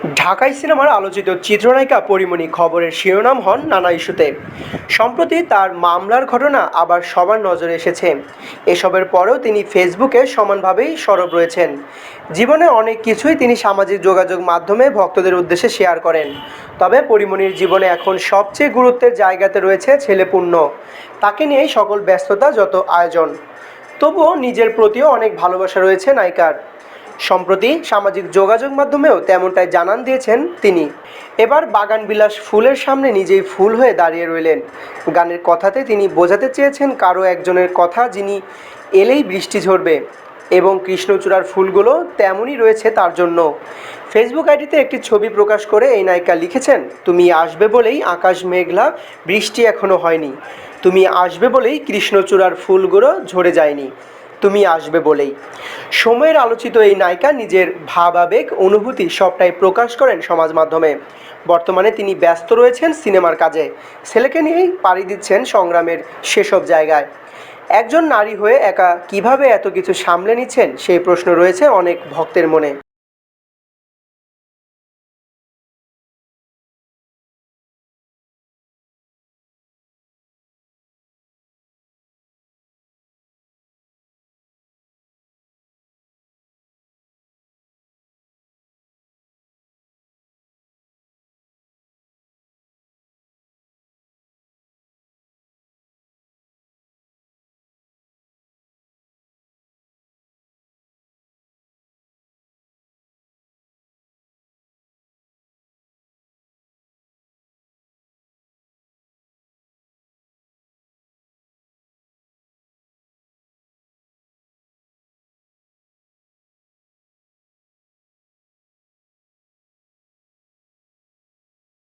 ঢাকাই সিনেমার আলোচিত চিত্রনায়িকা পরিমণি খবরের শিরোনাম হন নানা ইস্যুতে। সম্প্রতি তার মামলার ঘটনা আবার সবার নজরে এসেছে। এসবের পরেও তিনি ফেসবুকে সমানভাবেই সরব রয়েছেন। জীবনে অনেক কিছুই তিনি সামাজিক যোগাযোগ মাধ্যমে ভক্তদের উদ্দেশ্যে শেয়ার করেন। তবে পরিমণির জীবনে এখন সবচেয়ে গুরুত্বের জায়গাতে রয়েছে ছেলেপুণ্য তাকে নিয়েই সকল ব্যস্ততা যত আয়োজন। তবুও নিজের প্রতিও অনেক ভালোবাসা রয়েছে নায়িকার। সম্প্রতি সামাজিক যোগাযোগ মাধ্যমেও তেমনটাই জানান দিয়েছেন তিনি। এবার বাগান বিলাস ফুলের সামনে নিজেই ফুল হয়ে দাঁড়িয়ে রইলেন। গানের কথাতে তিনি বোঝাতে চেয়েছেন কারও একজনের কথা যিনি এলেই বৃষ্টি ঝরবে এবং কৃষ্ণচূড়ার ফুলগুলো তেমনই রয়েছে তার জন্য। ফেসবুক আইডিতে একটি ছবি প্রকাশ করে এই নায়িকা লিখেছেন, তুমি আসবে বলেই আকাশ মেঘলা, বৃষ্টি এখনও হয়নি। তুমি আসবে বলেই কৃষ্ণচূড়ার ফুলগুলো ঝরে যায়নি। তুমি আসবে বলেই। সময়ের আলোচিত এই নায়িকা নিজের ভাবাবেগ, অনুভূতি সবটাই প্রকাশ করেন সমাজ মাধ্যমে। বর্তমানে তিনি ব্যস্ত রয়েছেন সিনেমার কাজে। ছেলেকে নিয়েই পাড়ি দিচ্ছেন সংগ্রামের সেসব জায়গায়। একজন নারী হয়ে একা কীভাবে এত কিছু সামলে নিচ্ছেন সেই প্রশ্ন রয়েছে অনেক ভক্তের মনে।